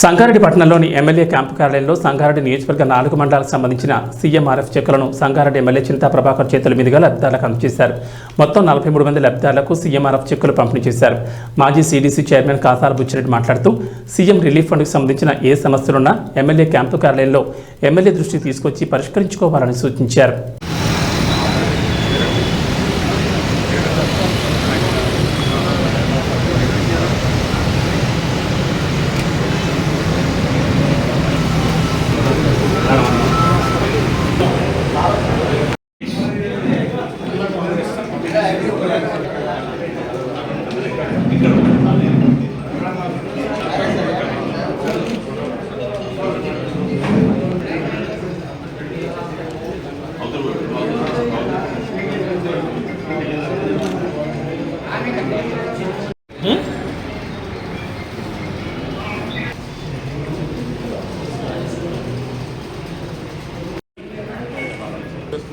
సంగారెడ్డి పట్టణంలోని MLA camp కార్యాలయంలో సంగారెడ్డి నియోజకవర్గ నాలుగు మండలాలకు సంబంధించిన సీఎంఆర్ఎఫ్ చెక్కులను సంగారెడ్డి ఎమ్మెల్యే చింతా ప్రభాకర్ చేతుల మీదుగా లబ్ధిదారులకు అందజేశారు. మొత్తం నలభై మూడు మంది లబ్ధిదారులకు సీఎంఆర్ఎఫ్ చెక్కులు పంపిణీ చేశారు. మాజీ సీడీసీ చైర్మన్ కాసాల బుచ్చిరెడ్డి మాట్లాడుతూ సీఎం రిలీఫ్ ఫండ్కు సంబంధించిన ఏ సమస్యలున్నా ఎమ్మెల్యే క్యాంపు కార్యాలయంలో ఎమ్మెల్యే దృష్టికి తీసుకొచ్చి పరిష్కరించుకోవాలని సూచించారు.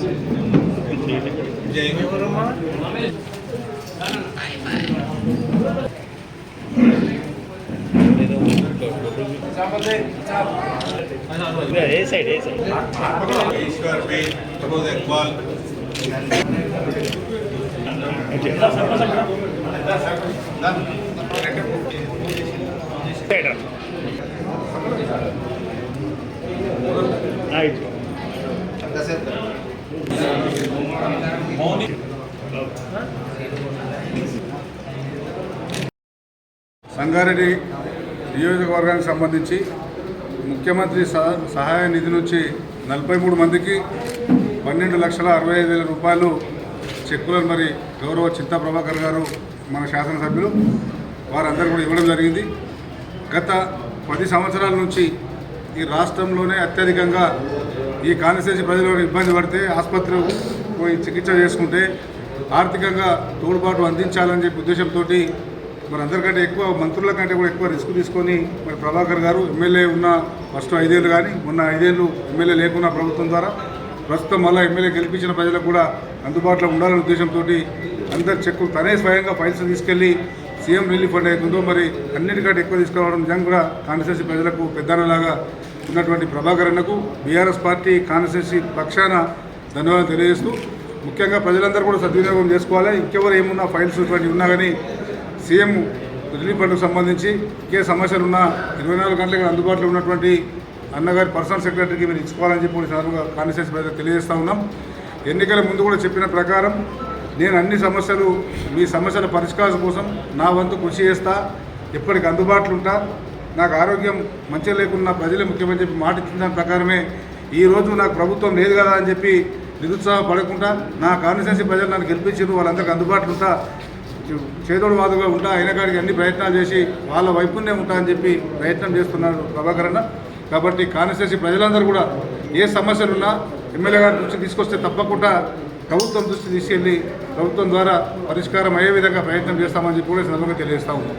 Yeah. సంగారెడ్డి నియోజకవర్గానికి సంబంధించి ముఖ్యమంత్రి సహ- సహాయ నిధి నుంచి నలభై మూడు మందికి పన్నెండు లక్షల అరవై ఐదు వేల రూపాయలు చెక్కులను మరి గౌరవ చింతా ప్రభాకర్ గారు మన శాసనసభ్యులు వారందరూ కూడా ఇవ్వడం జరిగింది. గత పది సంవత్సరాల నుంచి ఈ రాష్ట్రంలోనే అత్యధికంగా ఈ కాన్స్టిట్యూన్సీ ప్రజలు ఇబ్బంది పడితే ఆసుపత్రికి పోయి చికిత్స చేసుకుంటే ఆర్థికంగా తోడ్పాటు అందించాలని చెప్పి ఉద్దేశంతో మరి అందరికంటే ఎక్కువ మంత్రుల కంటే కూడా ఎక్కువ రిస్క్ తీసుకొని మరి ప్రభాకర్ గారు ఎమ్మెల్యే ఉన్న ఫస్ట్ ఐదేళ్ళు కానీ మొన్న ఐదేళ్ళు ఎమ్మెల్యే లేకున్న ప్రభుత్వం ద్వారా ప్రస్తుతం మళ్ళీ ఎమ్మెల్యే గెలిపించిన ప్రజలకు కూడా అందుబాటులో ఉండాలనే ఉద్దేశంతో అందరి చెక్కులు తనే స్వయంగా పైసలు తీసుకెళ్ళి సీఎం రిలీఫ్ ఫండ్ అవుతుందో మరి అన్నిటికంటే ఎక్కువ తీసుకురావడం నిజంగా కూడా కాన్స్టిట్యూన్సీ ప్రజలకు పెద్దనలాగా ఉన్నటువంటి ప్రభాకర్ అన్నకు బీఆర్ఎస్ పార్టీ కాన్స్టిట్యూన్సీ పక్షాన ధన్యవాదాలు తెలియజేస్తూ ముఖ్యంగా ప్రజలందరూ కూడా సద్వినియోగం చేసుకోవాలి. ఇంకెవరు ఏమున్నా ఫైల్స్ ఇటువంటివి ఉన్నా కానీ సీఎం రిలీఫ్ ఫండ్కు సంబంధించి ఇంకే సమస్యలు ఉన్నా ఇరవై నాలుగు గంటలకు అందుబాటులో ఉన్నటువంటి అన్నగారి పర్సనల్ సెక్రటరీకి మీరు ఇచ్చుకోవాలని చెప్పి సార్గా కాన్స్టిట్యూన్సీ మీద తెలియజేస్తా ఉన్నాం. ఎన్నికల ముందు కూడా చెప్పిన ప్రకారం నేను అన్ని సమస్యలు మీ సమస్యల పరిష్కారం కోసం నా వంతు కృషి చేస్తా ఎప్పటికి అందుబాటులో ఉంటా. నాకు ఆరోగ్యం మంచిగా లేకున్నా ప్రజలే ముఖ్యమని చెప్పి మాట ఇచ్చిన దాని ప్రకారమే ఈ రోజు నాకు ప్రభుత్వం లేదు కదా అని చెప్పి నిరుత్సాహపడకుండా నా కాన్స్టిట్యూన్సీ ప్రజలు నన్ను గెలిపించారు వాళ్ళందరికీ అందుబాటులో ఉంటా చేదోడు వాదుగా ఉంటా అయిన కాడికి అన్ని ప్రయత్నాలు చేసి వాళ్ళ వైపునే ఉంటా అని చెప్పి ప్రయత్నం చేస్తున్నారు ప్రభాకర్ అన్న. కాబట్టి కాన్స్టిట్యూన్సీ ప్రజలందరూ కూడా ఏ సమస్యలు ఉన్నా ఎమ్మెల్యే గారి దృష్టి తీసుకొస్తే తప్పకుండా ప్రభుత్వం దృష్టి తీసుకెళ్ళి ప్రభుత్వం ద్వారా పరిష్కారం అయ్యే విధంగా ప్రయత్నం చేస్తామని చెప్పి కూడా సందర్భంగా తెలియజేస్తా ఉన్నాం.